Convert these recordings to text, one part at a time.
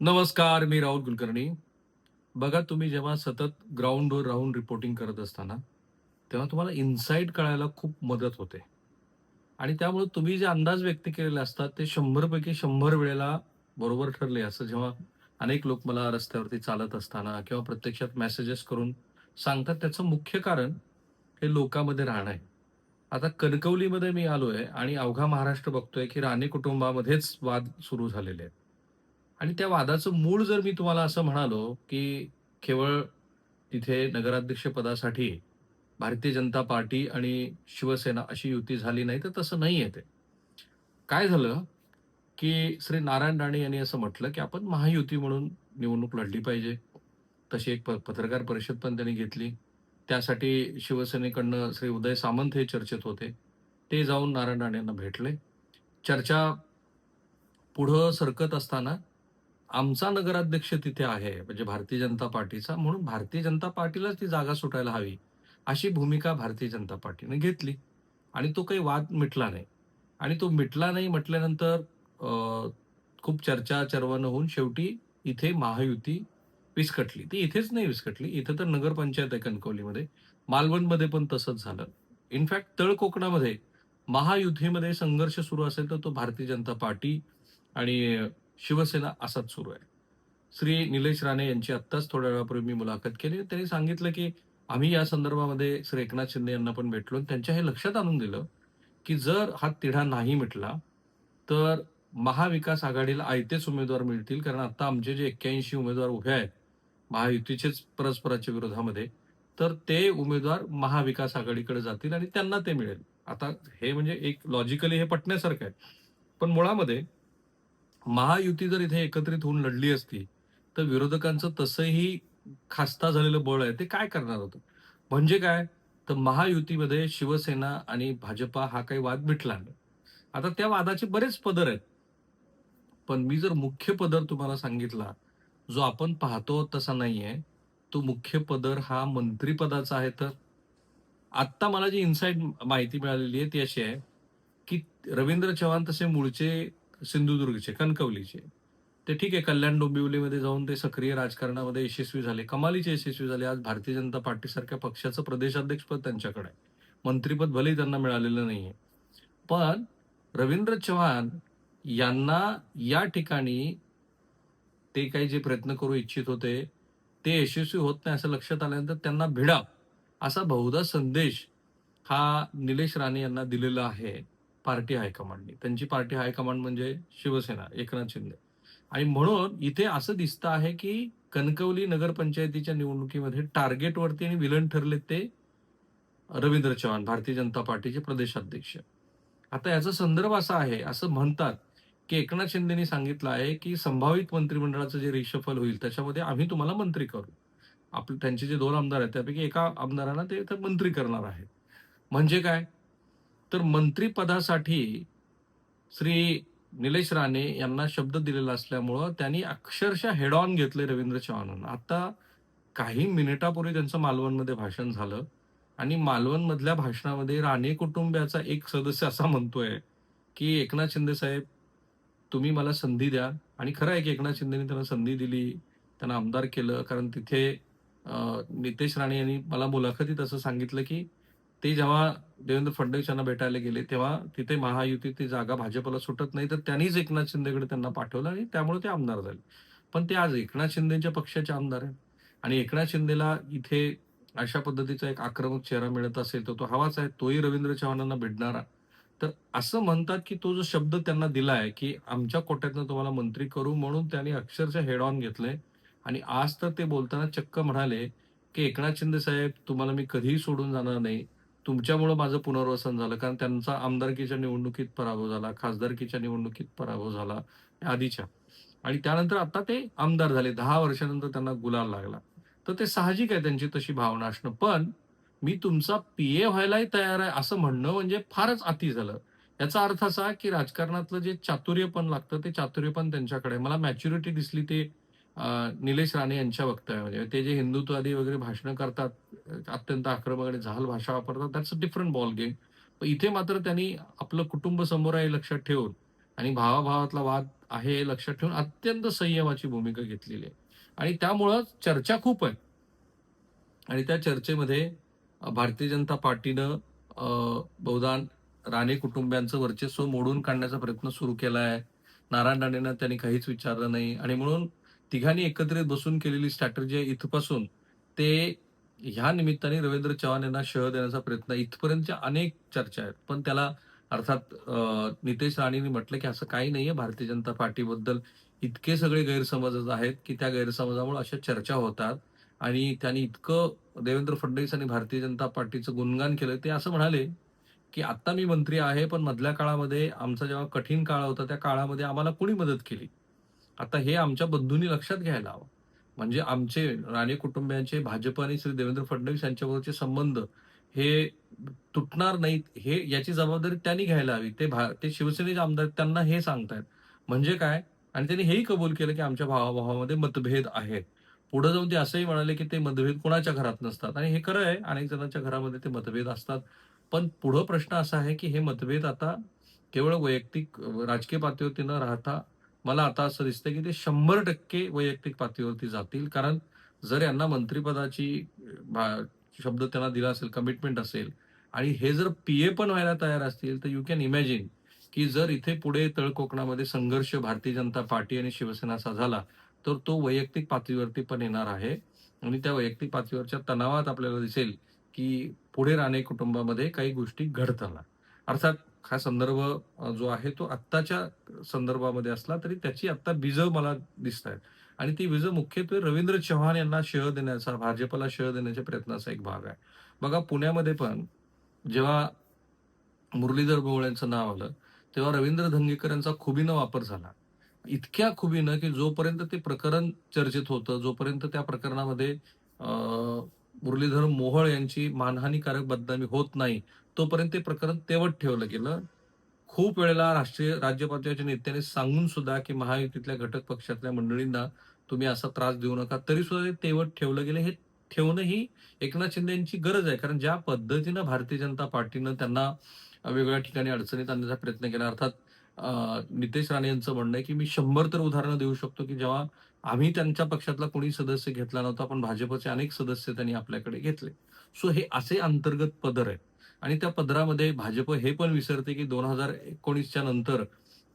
नमस्कार मी राहुल कुलकर्णी. बघा तुम्ही जेव्हा सतत ग्राउंडवर राहून रिपोर्टिंग करत असताना तेव्हा तुम्हाला इन्साईट कळायला खूप मदत होते. आणि त्यामुळे तुम्ही जे अंदाज व्यक्त केलेले असतात ते शंभरपैकी शंभर वेळेला बरोबर ठरले. असं जेव्हा अनेक लोक मला रस्त्यावरती चालत असताना किंवा प्रत्यक्षात मेसेजेस करून सांगतात त्याचं मुख्य कारण हे लोकांमध्ये राहणं आहे. आता कणकवलीमध्ये मी आलोय आणि अवघा महाराष्ट्र बघतोय की राणे कुटुंबामध्येच वाद सुरू झालेले आहेत. आणि त्या वादाचं मूळ जर मी तुम्हाला असं म्हणालो की केवळ तिथे नगराध्यक्ष पदासाठी भारतीय जनता पार्टी आणि शिवसेना अशी युती झाली नाही तर तसं नाही आहे ते. काय झालं की श्री नारायण राणे यांनी असं म्हटलं की आपण महायुती म्हणून निवडणूक लढली पाहिजे. तशी एक प- पत्रकार परिषद पण त्यांनी घेतली. त्यासाठी शिवसेनेकडनं श्री उदय सामंत हे चर्चेत होते. ते जाऊन नारायण राणे यांना भेटले. चर्चा पुढं सरकत असताना आमचा नगराध्यक्ष तिथे आहे म्हणजे भारतीय जनता पार्टीचा. म्हणून भारतीय जनता पार्टीलाच ती जागा सुटायला हवी अशी भूमिका भारतीय जनता पार्टीने घेतली. आणि तो काही वाद मिटला नाही. आणि तो मिटला नाही म्हटल्यानंतर खूप चर्चा चर्वण होऊन शेवटी इथे महायुती विस्कटली. ती इथेच नाही विस्कटली इथं तर नगरपंचायत आहे कणकवलीमध्ये. मालवणमध्ये पण तसंच झालं. इनफॅक्ट तळ कोकणामध्ये महायुतीमध्ये संघर्ष सुरू असेल तर तो भारतीय जनता पार्टी आणि शिवसेना असाच सुरू आहे. श्री निलेश राणे यांची आत्ताच थोड्या वेळापूर्वी मी मुलाखत केली. त्यांनी सांगितलं की आम्ही या संदर्भामध्ये श्री एकनाथ शिंदे यांना पण भेटलो आणि त्यांच्या हे लक्षात आणून दिलं की जर हा तिढा नाही मिटला तर महाविकास आघाडीला आयतेच उमेदवार मिळतील. कारण आता आमचे जे एक्क्याऐंशी उमेदवार उभे आहेत महायुतीचेच परस्पराच्या विरोधामध्ये तर ते उमेदवार महाविकास आघाडीकडे जातील आणि त्यांना ते मिळेल. आता हे म्हणजे एक लॉजिकली हे पटण्यासारखं आहे. पण मुळामध्ये महायुती जर इथे एकत्रित होऊन लढली असती तर विरोधकांचं तसंही खास्ता झालेलं बळ आहे ते काय करणार होतं? म्हणजे काय? तर महायुतीमध्ये शिवसेना आणि भाजपा हा काही वाद मिटला नाही. आता त्या वादाचे बरेच पदर आहेत. पण मी जर मुख्य पदर तुम्हाला सांगितला जो आपण पाहतो तसा नाहीये तो मुख्य पदर हा मंत्रीपदाचा आहे तर? आत्ता मला जी इन्साईट माहिती मिळालेली आहे ती अशी आहे की रवींद्र चव्हाण तसे मूळचे सिंधुदुर्गचे कणकवलीचे. ते ठीक आहे कल्याण डोंबिवलीमध्ये जाऊन ते सक्रिय राजकारणामध्ये यशस्वी झाले. कमालीचे यशस्वी झाले. आज भारतीय जनता पार्टीसारख्या पक्षाचं प्रदेशाध्यक्षपद त्यांच्याकडे आहे. भलेही त्यांना मिळालेलं नाहीये. पण रवींद्र चव्हाण यांना या ठिकाणी ते काही जे प्रयत्न करू इच्छित होते ते यशस्वी होत नाही असं लक्षात आल्यानंतर त्यांना भिडा असा बहुधा संदेश हा निलेश राणे यांना दिलेला आहे. पार्टी हायकमांडनी. त्यांची पार्टी हायकमांड म्हणजे शिवसेना एकनाथ शिंदे. आणि म्हणून इथे असं दिसतं आहे की कणकवली नगरपंचायतीच्या निवडणुकीमध्ये टार्गेटवरती आणि विलन ठरले ते रवींद्र चव्हाण भारतीय जनता पार्टीचे प्रदेशाध्यक्ष. आता याचा संदर्भ असा आहे असं म्हणतात की एकनाथ शिंदेनी सांगितलं आहे की संभावित मंत्रिमंडळाचं जे रिशफल होईल त्याच्यामध्ये आम्ही तुम्हाला मंत्री करू. आपले त्यांचे जे दोन आमदार आहेत त्यापैकी एका आमदारांना ते मंत्री करणार आहेत. म्हणजे काय? तर मंत्रीपदासाठी श्री निलेश राणे यांना शब्द दिलेला असल्यामुळं त्यांनी अक्षरशः हेड ऑन घेतले रवींद्र चव्हाणांना. आता काही मिनिटापूर्वी त्यांचं मालवणमध्ये भाषण झालं आणि मालवणमधल्या भाषणामध्ये राणे कुटुंबियाचा एक सदस्य असा म्हणतोय की एकनाथ शिंदे साहेब तुम्ही मला संधी द्या. आणि खरं आहे की एकनाथ शिंदेने त्यांना संधी दिली त्यांना आमदार केलं कारण तिथे नितेश राणे यांनी मला मुलाखतीत असं सांगितलं की ते जेव्हा देवेंद्र फडणवीस यांना भेटायला गेले तेव्हा तिथे महायुती ती जागा भाजपला सुटत नाही तर त्यांनीच एकनाथ शिंदेकडे त्यांना पाठवलं आणि त्यामुळे ते आमदार झाले. पण ते आज एकनाथ शिंदेच्या पक्षाचे आमदार आहेत. आणि एकनाथ शिंदेला इथे अशा पद्धतीचा एक आक्रमक चेहरा मिळत असेल तर तो हवाच आहे. तोही रवींद्र चव्हाणांना भिडणारा तर असं म्हणतात की तो जो शब्द त्यांना दिलाय की आमच्या कोट्यातनं तुम्हाला मंत्री करू म्हणून त्यांनी अक्षरशः हेड ऑन घेतलंय. आणि आज तर ते बोलताना चक्क म्हणाले की एकनाथ शिंदे साहेब तुम्हाला मी कधीही सोडून जाणार नाही. तुमच्यामुळं माझं पुनर्वसन झालं. कारण त्यांचा आमदारकीच्या निवडणुकीत पराभव झाला खासदारकीच्या निवडणुकीत पराभव झाला आधीच्या आणि त्यानंतर आता ते आमदार झाले. दहा वर्षानंतर त्यांना गुलाल लागला. तर ते साहजिक आहे त्यांची तशी भावना असणं. पण मी तुमचा पीए व्हायलाही तयार आहे असं म्हणणं म्हणजे फारच अति झालं. याचा अर्थ असा की राजकारणातलं जे चातुर्य पण लागतं ते चातुर्य पण त्यांच्याकडे मला मॅच्युरिटी दिसली ते निलेश राणे यांच्या वक्तव्यामध्ये म्हणजे ते जे हिंदुत्ववादी वगैरे भाषणं करतात अत्यंत आक्रमक आणि झाल भाषा वापरतात that's a different ball game पण इथे मात्र त्यांनी आपलं कुटुंब समोर आहे लक्षात ठेवून आणि भावाभावातला वाद आहे हे लक्षात ठेवून अत्यंत संयमाची भूमिका घेतलेली आहे. आणि त्यामुळं चर्चा खूप आहे. आणि त्या चर्चेमध्ये भारतीय जनता पार्टीनं अ, बहुधा राणे कुटुंबियांचं वर्चस्व मोडून काढण्याचा प्रयत्न सुरू केला आहे नारायण राणेंना त्यांनी काहीच विचारलं नाही. आणि म्हणून तिघांनी एकत्रित बसून केलेली स्ट्रॅटर्जी आहे इथपासून. ते ह्या निमित्ताने रवींद्र चव्हाण यांना शह देण्याचा प्रयत्न आहे. इथपर्यंतच्या अनेक चर्चा आहेत. पण त्याला अर्थात नितेश राणेंनी म्हटलं की असं काही नाहीये भारतीय जनता पार्टीबद्दल इतके सगळे गैरसमज आहेत की त्या गैरसमजामुळे अशा चर्चा होतात. आणि त्यांनी इतकं देवेंद्र फडणवीस आणि भारतीय जनता पार्टीचं गुणगान केलं ते असं म्हणाले की आत्ता मी मंत्री आहे पण मधल्या काळामध्ये आमचा जेव्हा कठीण काळ होता त्या काळामध्ये आम्हाला कुणी मदत केली? आता हे आमच्या बंधूंनी लक्षात घ्यायला हवं. म्हणजे आमचे राणे कुटुंबियांचे भाजप आणि श्री देवेंद्र फडणवीस यांच्याबरोबरचे संबंध हे तुटणार नाहीत हे याची जबाबदारी त्यांनी घ्यायला हवी. ते भा ते शिवसेनेचे आमदार त्यांना हे सांगतायत. म्हणजे काय? आणि त्यांनी हेही कबूल केलं की आमच्या भावाभावामध्ये मतभेद आहेत. पुढे जाऊन ते असंही म्हणाले की ते मतभेद कोणाच्या घरात नसतात. आणि हे खरं आहे अनेक जणांच्या घरामध्ये ते मतभेद असतात. पण पुढं प्रश्न असा आहे की हे मतभेद आता केवळ वैयक्तिक राजकीय पातळीवरती न राहता मला आता असं दिसतंय की ते शंभर टक्के वैयक्तिक पातळीवरती जातील. कारण जर यांना मंत्रिपदाची भा- शब्द त्यांना दिला असेल कमिटमेंट असेल आणि हे जर पीए पण व्हायला तयार असतील तर यू कॅन इमॅजिन की जर इथे पुढे तळ कोकणामध्ये संघर्ष भारतीय जनता पार्टी आणि शिवसेनाचा झाला तर तो वैयक्तिक पातळीवरती पण येणार आहे. आणि त्या वैयक्तिक पातळीवरच्या तणावात आपल्याला दिसेल की पुढे राणे कुटुंबामध्ये काही गोष्टी घडताना. अर्थात हा संदर्भ जो आहे तो आत्ताच्या संदर्भामध्ये असला तरी त्याची आत्ता बीज मला दिसत आहेत आणि ती बीज मुख्यत्वे रवींद्र चव्हाण यांना शह देण्याचा भाजपला शह देण्याच्या प्रयत्नाचा एक भाग आहे. बघा पुण्यामध्ये पण जेव्हा मुरलीधर मोहोळ यांचं नाव आलं तेव्हा रवींद्र धंगेकर यांचा खुबीनं वापर झाला. इतक्या खुबीनं की जोपर्यंत ते प्रकरण चर्चेत होतं जोपर्यंत त्या प्रकरणामध्ये मुरलीधर मोहोळ यांची मानहानीकारक बदनामी होत नाही तोपर्यंत ते प्रकरण तेवत ठेवलं गेलं. खूप वेळेला राष्ट्रीय राज्य पातळीच्या नेत्याने सांगून सुद्धा की महायुतीतल्या घटक पक्षातल्या मंडळींना तुम्ही असा त्रास देऊ नका. तरी सुद्धा ते तेवत ठेवलं गेलं. हे ठेवणं ही एकनाथ शिंदे यांची गरज आहे. कारण ज्या पद्धतीनं भारतीय जनता पार्टीनं त्यांना वेगवेगळ्या ठिकाणी अडचणीत आणण्याचा प्रयत्न केला. अर्थात नितेश राणे यांचं म्हणणं आहे की मी शंभर तर उदाहरणं देऊ शकतो की जेव्हा आम्ही त्यांच्या पक्षातला कोणी सदस्य घेतला नव्हता पण भाजपचे अनेक सदस्य त्यांनी आपल्याकडे घेतले. सो हे असे अंतर्गत पदर आहेत. आणि त्या पदरामध्ये भाजप हे पण विसरते की दोन हजार एकोणीसच्या नंतर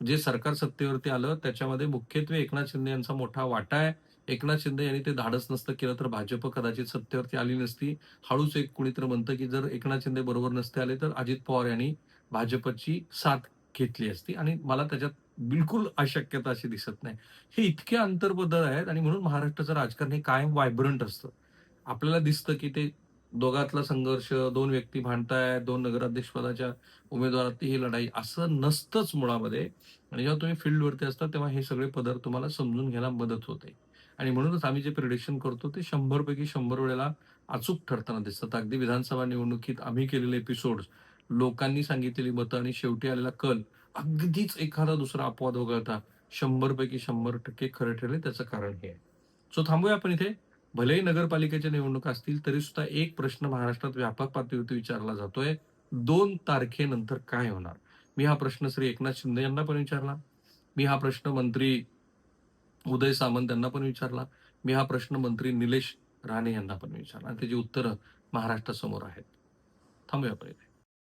जे सरकार सत्तेवरती आलं त्याच्यामध्ये मुख्यत्वे एकनाथ शिंदे यांचा मोठा वाटा आहे. एकनाथ शिंदे यांनी ते धाडस नसतं केलं तर भाजप कदाचित सत्तेवरती आली नसती. हळूच एक कुणीतरी म्हणतं की जर एकनाथ शिंदे बरोबर नसते आले तर अजित पवार यांनी भाजपची साथ घेतली असती. आणि मला त्याच्यात बिलकुल अशक्यता अशी दिसत नाही. हे इतके अंतर्बदल आहेत आणि म्हणून महाराष्ट्राचं राजकारण हे कायम व्हायब्रंट असतं. आपल्याला दिसतं की ते दोघातला संघर्ष दोन व्यक्ती भांडतायत दोन नगराध्यक्षपदाच्या उमेदवारातली ही लढाई असं नसतंच मुळामध्ये. आणि जेव्हा तुम्ही फील्डवरती असता तेव्हा हे सगळे पदर तुम्हाला समजून घ्यायला मदत होते. आणि म्हणूनच आम्ही जे प्रिडिक्शन करतो ते शंभरपैकी शंभर वेळेला अचूक ठरताना दिसतात. अगदी विधानसभा निवडणुकीत आम्ही केलेले एपिसोड लोकांनी सांगितलेली मतं आणि शेवटी आलेला कल अगदीच एखादा दुसरा अपवाद वगळता शंभर पैकी शंभर टक्के खरं ठरले त्याचं कारण हे आहे. सो थांबूया आपण इथे. भलेही नगरपालिकेच्या निवडणुका असतील तरी सुद्धा एक प्रश्न महाराष्ट्रात व्यापक पातळीवरती विचारला जातोय. दोन तारखेनंतर काय होणार? मी हा प्रश्न श्री एकनाथ शिंदे यांना पण विचारला. मी हा प्रश्न मंत्री उदय सामंत यांना पण विचारला. मी हा प्रश्न मंत्री निलेश राणे यांना पण विचारला. आणि त्याची उत्तरं महाराष्ट्रासमोर आहेत. थांबूया पहिले